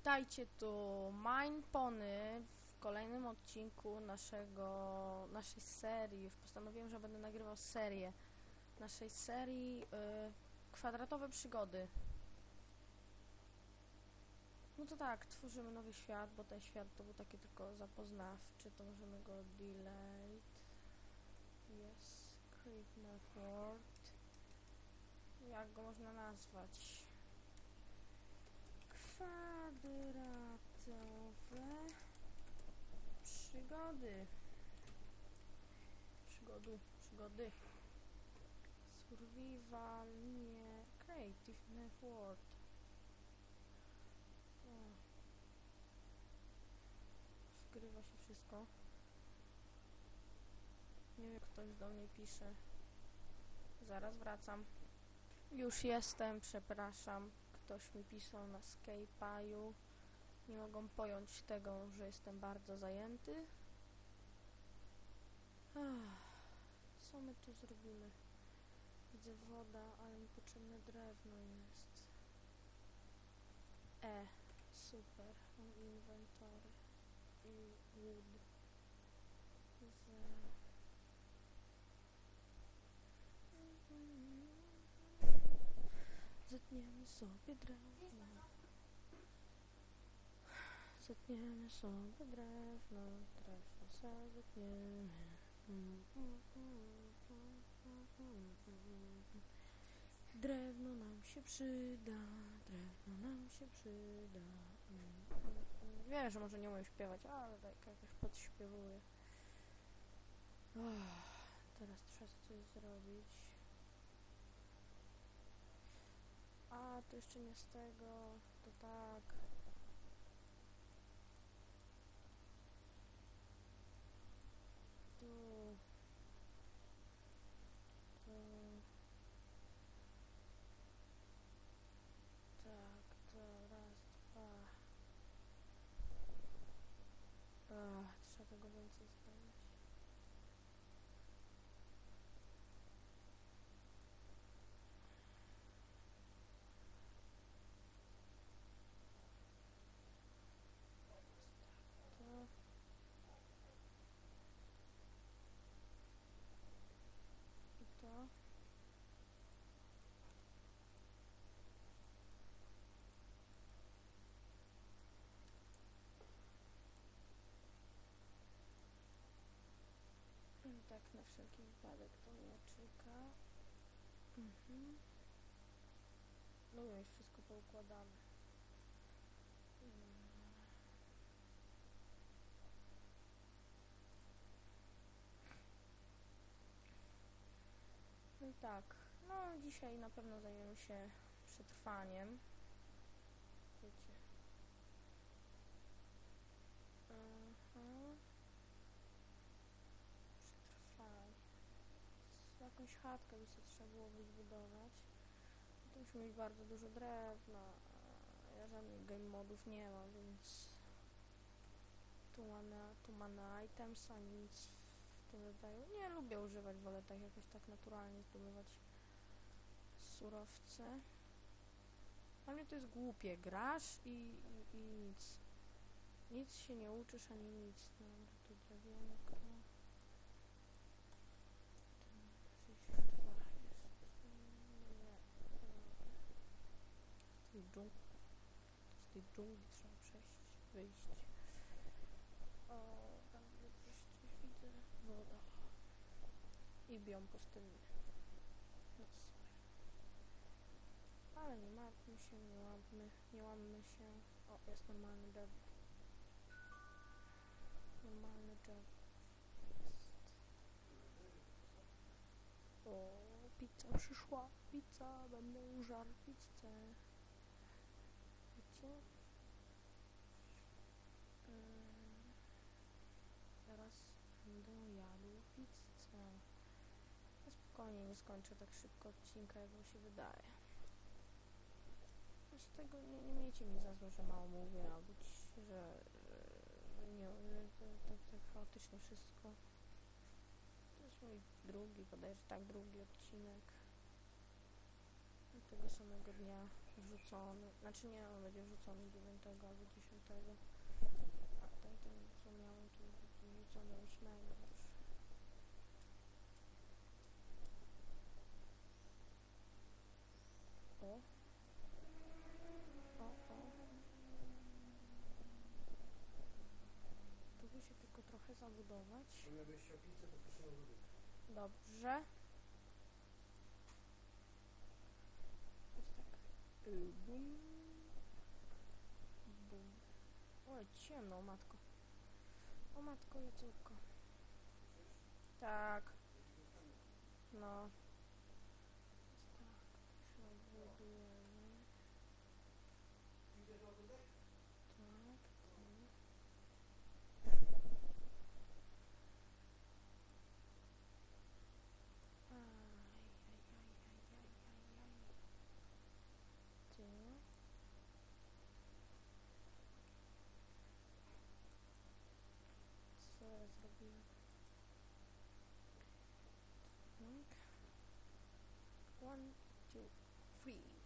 Witajcie tu Mine Pony w kolejnym odcinku naszego, naszej serii. Już postanowiłem, że będę nagrywał serię naszej serii y, Kwadratowe Przygody. No to tak, tworzymy nowy świat, bo ten świat to był taki tylko zapoznawczy, to możemy go delete. Yes, create map world. Jak go można nazwać? Kwadratowe przygody. Przygodu, przygody. Survival, nie. Creative Network. Wgrywa się wszystko. Nie wiem, ktoś do mnie pisze. Zaraz wracam. Już jestem, przepraszam. Ktoś mi pisał na Skype'u. Nie mogą pojąć tego, że jestem bardzo zajęty. Co my tu zrobimy? Widzę woda, ale mi potrzebne drewno jest. E, super. Mam inwentory. I wood. Z... Zetniemy sobie drewno. Zetniemy sobie drewno, drewno sobie zetniemy. Drewno nam się przyda, drewno nam się przyda. Wiem, że może nie umiem śpiewać, ale tak jakoś podśpiewuję. Uff, teraz trzeba coś zrobić. A, to jeszcze nie z tego, to tak. Tu. Tu. Tak, to raz, dwa. Ach, trzeba tego więcej zrobić. To. I to. I tak na wszelki wypadek to mieczyka. Mhm. No już wszystko poukładane. Mm. No tak, no dzisiaj na pewno zajmiemy się przetrwaniem. Wiecie. Mhm. Przetrwanie. Z jakąś chatkę by sobie trzeba byłoby zbudować. To musimy mieć bardzo dużo drewna. Ja żadnych game modów nie mam, więc tu mamy, tu mamy items, a nic w tym rodzaju. Nie lubię używać, wolę tak jakoś tak naturalnie zdobywać surowce. Dla mnie to jest głupie. Grasz i, i, i nic. Nic się nie uczysz, ani nic. Dobra, tu drewienko. Tu 62 jest. Nie. Z tej dżungli. Z tej dżungli trzeba przejść, wyjść. O, tam gdzieś coś widzę. Woda. I biom pustynny. No super. Ale nie martwmy się, nie łammy, nie łammy się. O, jest normalny job. Normalny. Jest. O, pizza przyszła. Pizza, będę żarł pizzę. Będę jadł pizzę. No spokojnie, nie skończę tak szybko odcinka, jak mi się wydaje. Z tego nie, nie miejcie mi za złe, że mało mówię, albo że, że nie, że tak, tak chaotyczne wszystko. To jest mój drugi, bodajże tak, drugi odcinek. tego samego dnia wrzucony. Znaczy nie, on będzie wrzucony 9 albo 10. A ten, ten co miałem, wrzucony 8 już. O. O, o. Tu by się tylko trochę zabudować. O to proszę. Dobrze. Jest tak. Y, Bum. Bum. Oj, ciemno, o matko. O matko, jacórko. Tak. No. Three.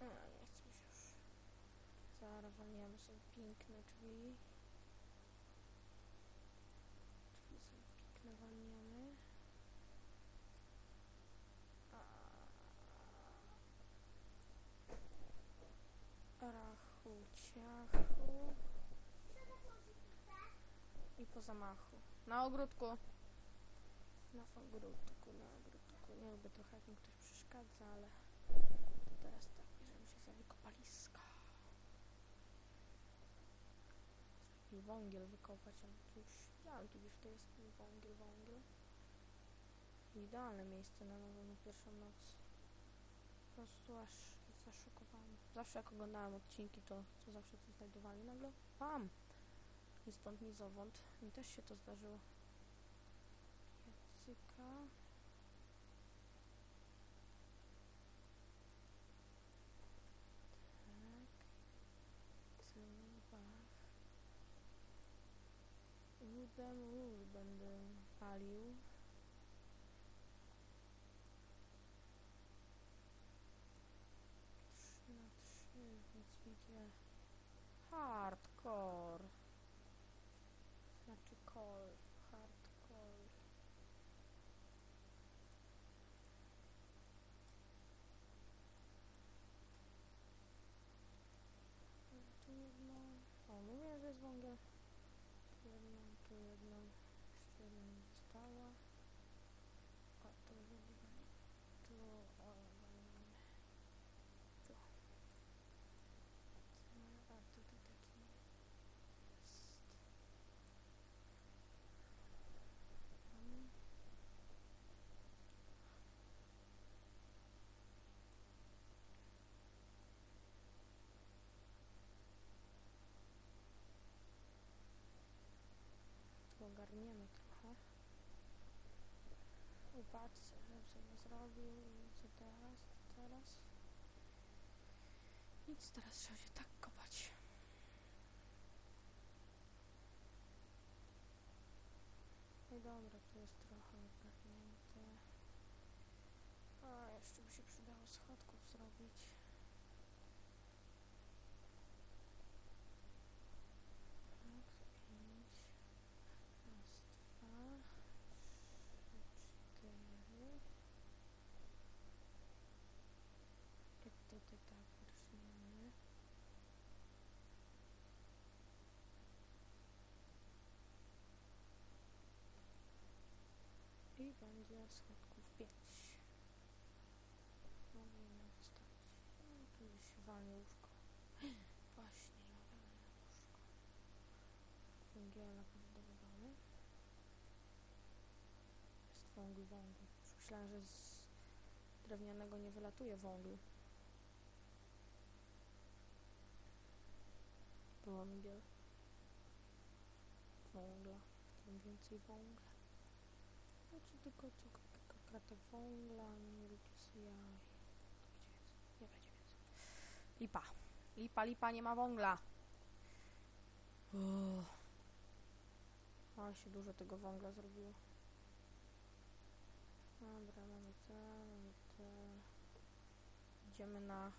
A, nie chcę już. Zaraz piękne drzwi. Drzwi sobie piękne walniemy. Rachu, ciachu. I po zamachu. Na ogródku. Na ogródku, na ogródku. Lubię trochę jak mi ktoś przeszkadza, ale to teraz tak, bierzemy się za wykopaliska. I wągiel wykopać, albo coś. Widziałem gdzieś w tej jaskini wągiel, wągiel. Idealne miejsce na nową pierwszą noc. Po prostu aż zaszokowałam. Zawsze jak oglądałem odcinki, to, to zawsze coś znajdowali. Nagle mam. Ni stąd, ni zowąd. Mi też się to zdarzyło. Jacyka. Tak. Cybach. Łudem łód będę palił. Trzy na trzy, więc idzie hardcore. Znaczy call, hardcore. Tu jedno. O, mówię, że jest wągiel. Tu jedną, tu jedną. Jeszcze jedna mi została. O, tu zrobimy. Tu, o, walimy. Tu. A tutaj taki jest. Mm. Tu ogarniemy trochę. Upatrzcie, żebym sobie zrobił. I co teraz? Teraz? Nic, teraz trzeba się tak kopać. No dobra, tu jest trochę ogarnięte. A, jeszcze by się przydało schodków zrobić. Tak, pięć. Raz, dwa, trzy, cztery. I tutaj tak wyrżniemy. I będzie schodków 5. Powinno wystarczyć. No, tu już się walnie łóżko. Właśnie, ja walnę łóżko. Węgiela podbudowywany. Jest wągl, wągl. Już myślałem, że z drewnianego nie wylatuje wągl. Wągiel. Wągla. Tym więcej wągla. No czy tylko co kratek węgla, nie róbcie sobie jaj. Nie będzie więcej. Lipa. Lipa, lipa, nie ma węgla. Uff. Ale się dużo tego węgla zrobiło. Dobra, mamy ten, te... Idziemy na